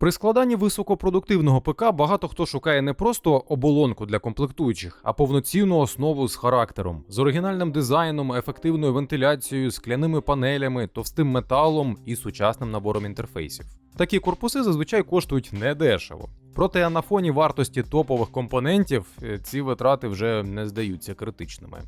При складанні високопродуктивного ПК багато хто шукає не просто оболонку для комплектуючих, а повноцінну основу з характером, з оригінальним дизайном, ефективною вентиляцією, скляними панелями, товстим металом і сучасним набором інтерфейсів. Такі корпуси зазвичай коштують недешево. Проте на фоні вартості топових компонентів е, ці витрати вже не здаються критичними.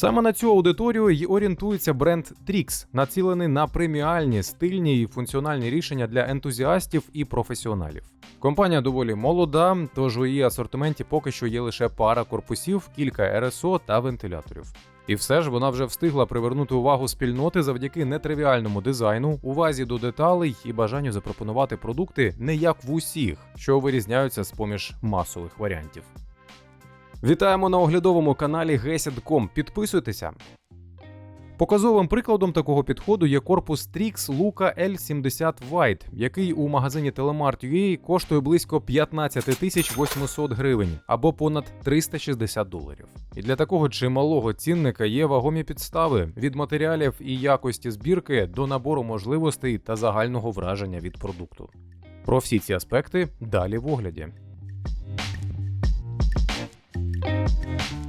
Саме на цю аудиторію й орієнтується бренд Trix, націлений на преміальні, стильні і функціональні рішення для ентузіастів і професіоналів. Компанія доволі молода, тож у її асортименті поки що є лише пара корпусів, кілька РСО та вентиляторів. І все ж вона вже встигла привернути увагу спільноти завдяки нетривіальному дизайну, увазі до деталей і бажанню запропонувати продукти не як в усіх, що вирізняються з поміж масових варіантів. Вітаємо на оглядовому каналі Gesed.com. Підписуйтеся. Показовим прикладом такого підходу є корпус Trix Luca L70 White, який у магазині Telemart.ua коштує близько 15 тисяч 800 гривень або понад 360 доларів. І для такого чималого цінника є вагомі підстави від матеріалів і якості збірки до набору можливостей та загального враження від продукту. Про всі ці аспекти далі в огляді. you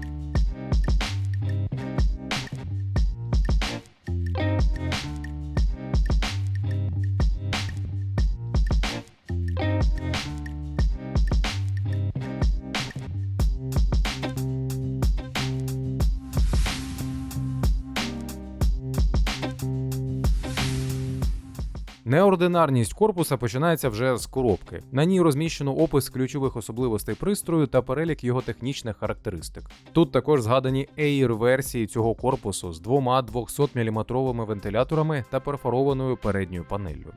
Неординарність корпуса починається вже з коробки. На ній розміщено опис ключових особливостей пристрою та перелік його технічних характеристик. Тут також згадані Air-версії цього корпусу з двома 200-мм вентиляторами та перфорованою передньою панеллю.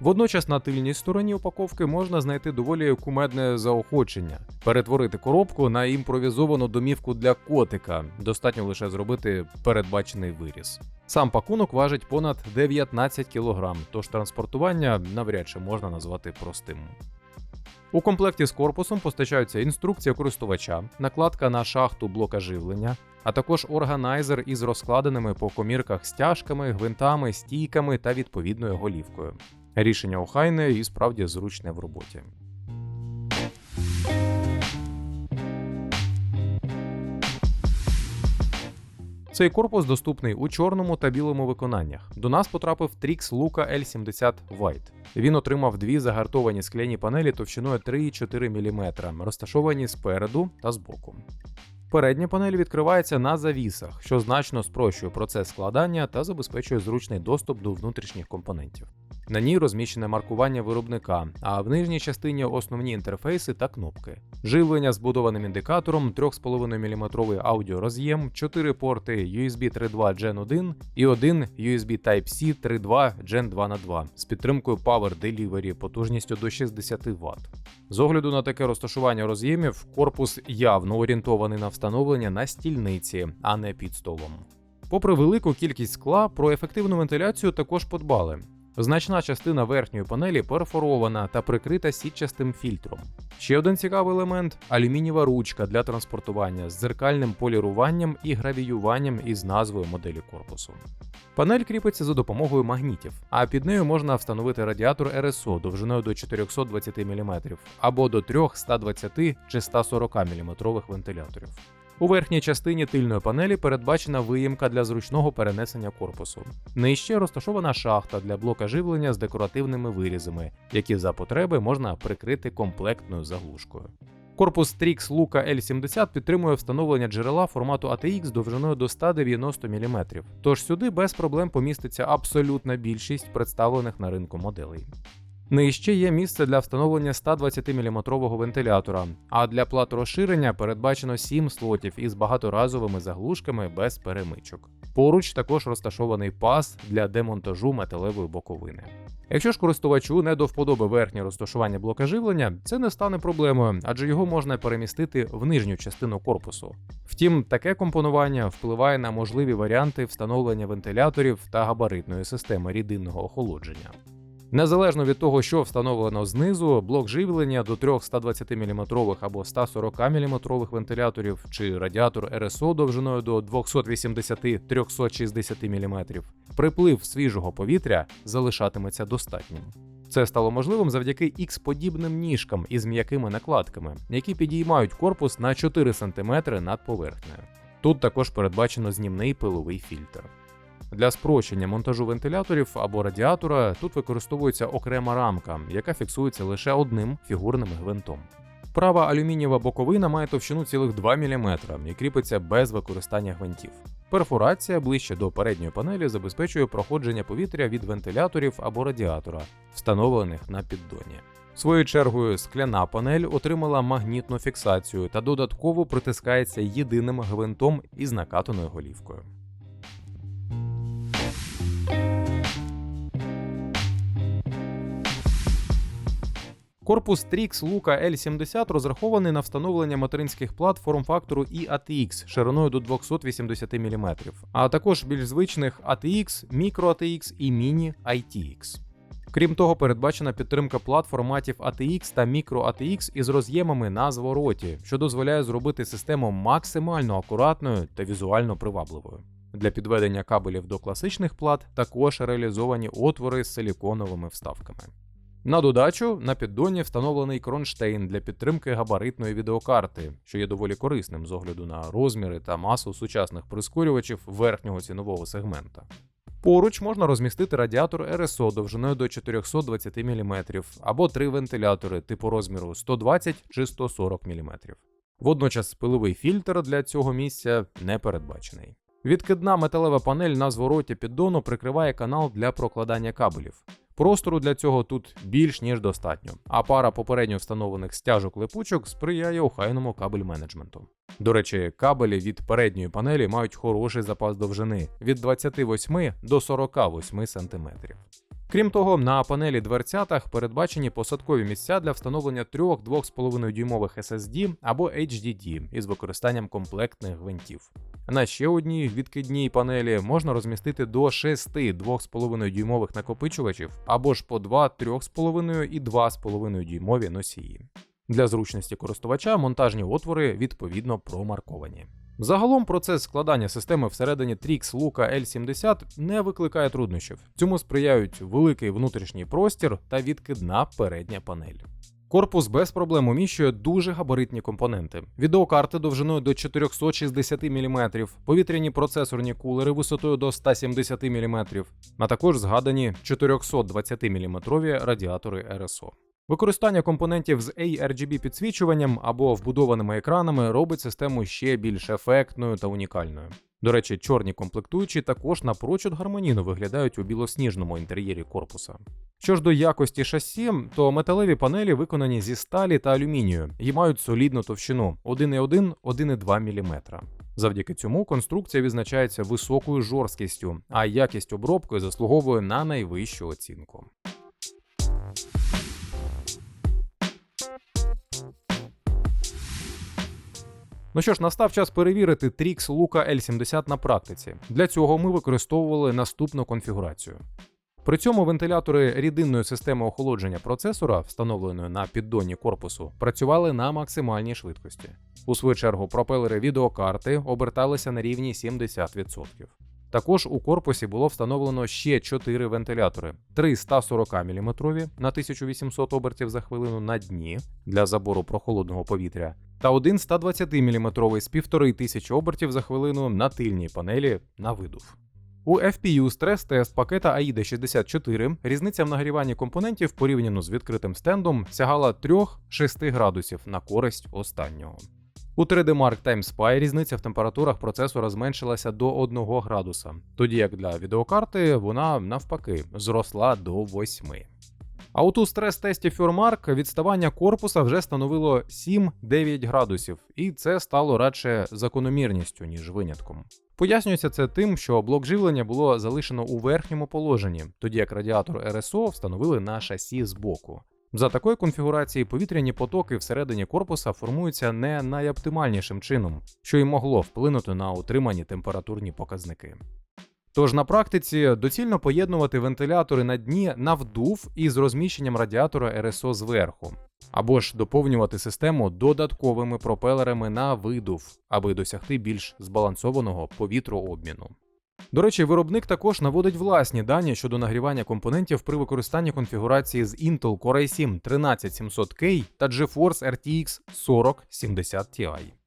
Водночас на тильній стороні упаковки можна знайти доволі кумедне заохочення перетворити коробку на імпровізовану домівку для котика. Достатньо лише зробити передбачений виріз. Сам пакунок важить понад 19 кг, тож транспортування навряд чи можна назвати простим. У комплекті з корпусом постачаються інструкція користувача, накладка на шахту блока живлення, а також органайзер із розкладеними по комірках стяжками, гвинтами, стійками та відповідною голівкою. Рішення охайне і справді зручне в роботі. Цей корпус доступний у чорному та білому виконаннях. До нас потрапив Trix Luca L70 White. Він отримав дві загартовані скляні панелі товщиною 3,4 мм, розташовані спереду та збоку. Передня панель відкривається на завісах, що значно спрощує процес складання та забезпечує зручний доступ до внутрішніх компонентів. На ній розміщене маркування виробника, а в нижній частині основні інтерфейси та кнопки. Живлення з будованим індикатором, 3,5 мм аудіороз'єм, 4 порти USB 3.2 Gen 1 і один USB Type-C 3.2 Gen 2 на 2 з підтримкою Power Delivery потужністю до 60 Вт. З огляду на таке розташування роз'ємів, корпус явно орієнтований на встановлення на стільниці, а не під столом. Попри велику кількість скла, про ефективну вентиляцію також подбали. Значна частина верхньої панелі перфорована та прикрита сітчастим фільтром. Ще один цікавий елемент алюмінієва ручка для транспортування з дзеркальним поліруванням і гравіюванням із назвою моделі корпусу. Панель кріпиться за допомогою магнітів, а під нею можна встановити радіатор РСО довжиною до 420 мм або до 3 120 чи 140 мм вентиляторів. У верхній частині тильної панелі передбачена виїмка для зручного перенесення корпусу. Нижче розташована шахта для блока живлення з декоративними вирізами, які за потреби можна прикрити комплектною заглушкою. Корпус Trix Luca L70 підтримує встановлення джерела формату ATX довжиною до 190 мм, тож сюди без проблем поміститься абсолютна більшість представлених на ринку моделей. Нижче є місце для встановлення 120-мм вентилятора, а для плат розширення передбачено 7 слотів із багаторазовими заглушками без перемичок. Поруч також розташований пас для демонтажу металевої боковини. Якщо ж користувачу не до вподоби верхнє розташування блока живлення, це не стане проблемою, адже його можна перемістити в нижню частину корпусу. Втім, таке компонування впливає на можливі варіанти встановлення вентиляторів та габаритної системи рідинного охолодження. Незалежно від того, що встановлено знизу, блок живлення до трьох 120 мм або 140 мм вентиляторів чи радіатор РСО довжиною до 280-360 мм, приплив свіжого повітря залишатиметься достатнім. Це стало можливим завдяки X-подібним ніжкам із м'якими накладками, які підіймають корпус на 4 см над поверхнею. Тут також передбачено знімний пиловий фільтр. Для спрощення монтажу вентиляторів або радіатора тут використовується окрема рамка, яка фіксується лише одним фігурним гвинтом. Права алюмінієва боковина має товщину цілих 2 мм і кріпиться без використання гвинтів. Перфорація ближче до передньої панелі забезпечує проходження повітря від вентиляторів або радіатора, встановлених на піддоні. Своєю чергою, скляна панель отримала магнітну фіксацію та додатково притискається єдиним гвинтом із накатаною голівкою. Корпус Trix Luca L70 розрахований на встановлення материнських плат форм-фактору і ATX шириною до 280 мм, а також більш звичних ATX, Micro ATX і Mini ITX. Крім того, передбачена підтримка плат форматів ATX та Micro ATX із роз'ємами на звороті, що дозволяє зробити систему максимально акуратною та візуально привабливою. Для підведення кабелів до класичних плат також реалізовані отвори з силіконовими вставками. На додачу на піддоні встановлений кронштейн для підтримки габаритної відеокарти, що є доволі корисним з огляду на розміри та масу сучасних прискорювачів верхнього цінового сегмента. Поруч можна розмістити радіатор RSO довжиною до 420 мм або три вентилятори типу розміру 120 чи 140 мм. Водночас пиловий фільтр для цього місця не передбачений. Відкидна металева панель на звороті піддону прикриває канал для прокладання кабелів. Простору для цього тут більш ніж достатньо, а пара попередньо встановлених стяжок липучок сприяє охайному кабель менеджменту. До речі, кабелі від передньої панелі мають хороший запас довжини від 28 до 48 см. Крім того, на панелі дверцятах передбачені посадкові місця для встановлення трьох 2,5 дюймових SSD або HDD із використанням комплектних гвинтів. На ще одній відкидній панелі можна розмістити до 6 2,5 дюймових накопичувачів або ж по 2 3,5 і 2,5 дюймові носії. Для зручності користувача монтажні отвори відповідно промарковані. Загалом процес складання системи всередині Trix Luca L70 не викликає труднощів. Цьому сприяють великий внутрішній простір та відкидна передня панель. Корпус без проблем уміщує дуже габаритні компоненти: відеокарти довжиною до 460 мм, повітряні процесорні кулери висотою до 170 мм, а також згадані 420 мм радіатори RSO. Використання компонентів з ARGB підсвічуванням або вбудованими екранами робить систему ще більш ефектною та унікальною. До речі, чорні комплектуючі також напрочуд гармонійно виглядають у білосніжному інтер'єрі корпуса. Що ж до якості шасі, то металеві панелі виконані зі сталі та алюмінію і мають солідну товщину 1,1-1,2 мм. Завдяки цьому конструкція відзначається високою жорсткістю, а якість обробки заслуговує на найвищу оцінку. Ну що ж, настав час перевірити Trix Luca L70 на практиці. Для цього ми використовували наступну конфігурацію. При цьому вентилятори рідинної системи охолодження процесора, встановленої на піддоні корпусу, працювали на максимальній швидкості. У свою чергу пропелери відеокарти оберталися на рівні 70%. Також у корпусі було встановлено ще 4 вентилятори: три 140 мм на 1800 обертів за хвилину на дні для забору прохолодного повітря, та один 120 мм з 1500 обертів за хвилину на тильній панелі на видув. У FPU стрес-тест пакета AIDA 64 різниця в нагріванні компонентів порівняно з відкритим стендом сягала 3-6 градусів на користь останнього. У 3D Mark Time Spy різниця в температурах процесора зменшилася до 1 градуса, тоді як для відеокарти вона навпаки зросла до 8. А от у стрес-тесті Furmark відставання корпуса вже становило 7-9 градусів, і це стало радше закономірністю, ніж винятком. Пояснюється це тим, що блок живлення було залишено у верхньому положенні, тоді як радіатор RSO встановили на шасі збоку. За такої конфігурації повітряні потоки всередині корпуса формуються не найоптимальнішим чином, що й могло вплинути на утримані температурні показники. Тож на практиці доцільно поєднувати вентилятори на дні на вдув із розміщенням радіатора РСО зверху, або ж доповнювати систему додатковими пропелерами на видув, аби досягти більш збалансованого повітрообміну. До речі, виробник також наводить власні дані щодо нагрівання компонентів при використанні конфігурації з Intel Core i7 13700K та GeForce RTX 4070 Ti.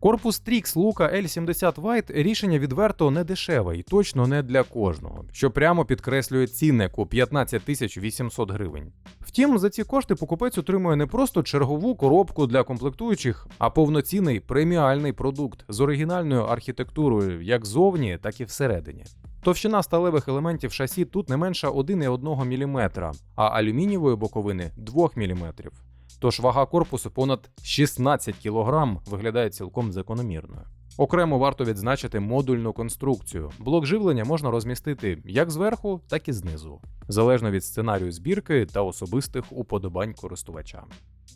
Корпус Trix Luca L70 White рішення відверто не дешеве і точно не для кожного, що прямо підкреслює цінник у 15 800 гривень. Втім, за ці кошти покупець отримує не просто чергову коробку для комплектуючих, а повноцінний преміальний продукт з оригінальною архітектурою як зовні, так і всередині. Товщина сталевих елементів шасі тут не менша 1,1 мм, а алюмінієвої боковини 2 мм. Тож вага корпусу понад 16 кг виглядає цілком закономірною. Окремо варто відзначити модульну конструкцію. Блок живлення можна розмістити як зверху, так і знизу, залежно від сценарію збірки та особистих уподобань користувача.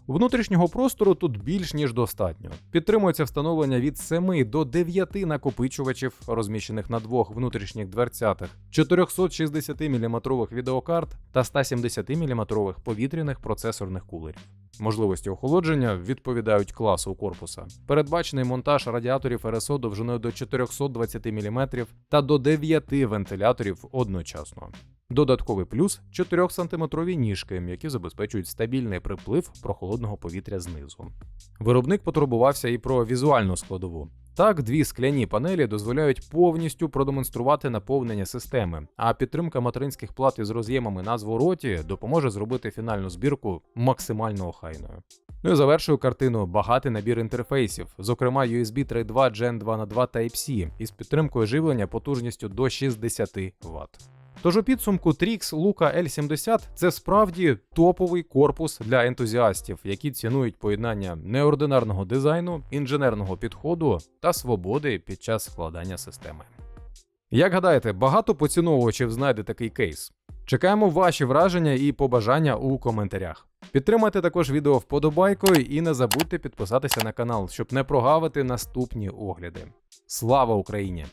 Внутрішнього простору тут більш ніж достатньо. Підтримується встановлення від 7 до 9 накопичувачів, розміщених на двох внутрішніх дверцятах, 460 мм відеокарт та 170 мм повітряних процесорних кулерів. Можливості охолодження відповідають класу корпуса. Передбачений монтаж радіаторів РСО довжиною до 420 мм та до 9 вентиляторів одночасно. Додатковий плюс 4-сантиметрові ніжки, які забезпечують стабільний приплив прохолодного повітря знизу. Виробник потурбувався і про візуальну складову. Так, дві скляні панелі дозволяють повністю продемонструвати наповнення системи, а підтримка материнських плат із роз'ємами на звороті допоможе зробити фінальну збірку максимально охайною. Ну і завершую картину багатий набір інтерфейсів, зокрема USB 3.2 Gen 2 на 2 Type-C із підтримкою живлення потужністю до 60 Вт. Тож у підсумку Trix Luca L70 це справді топовий корпус для ентузіастів, які цінують поєднання неординарного дизайну, інженерного підходу та свободи під час складання системи. Як гадаєте, багато поціновувачів знайде такий кейс? Чекаємо ваші враження і побажання у коментарях. Підтримайте також відео вподобайкою і не забудьте підписатися на канал, щоб не прогавити наступні огляди. Слава Україні!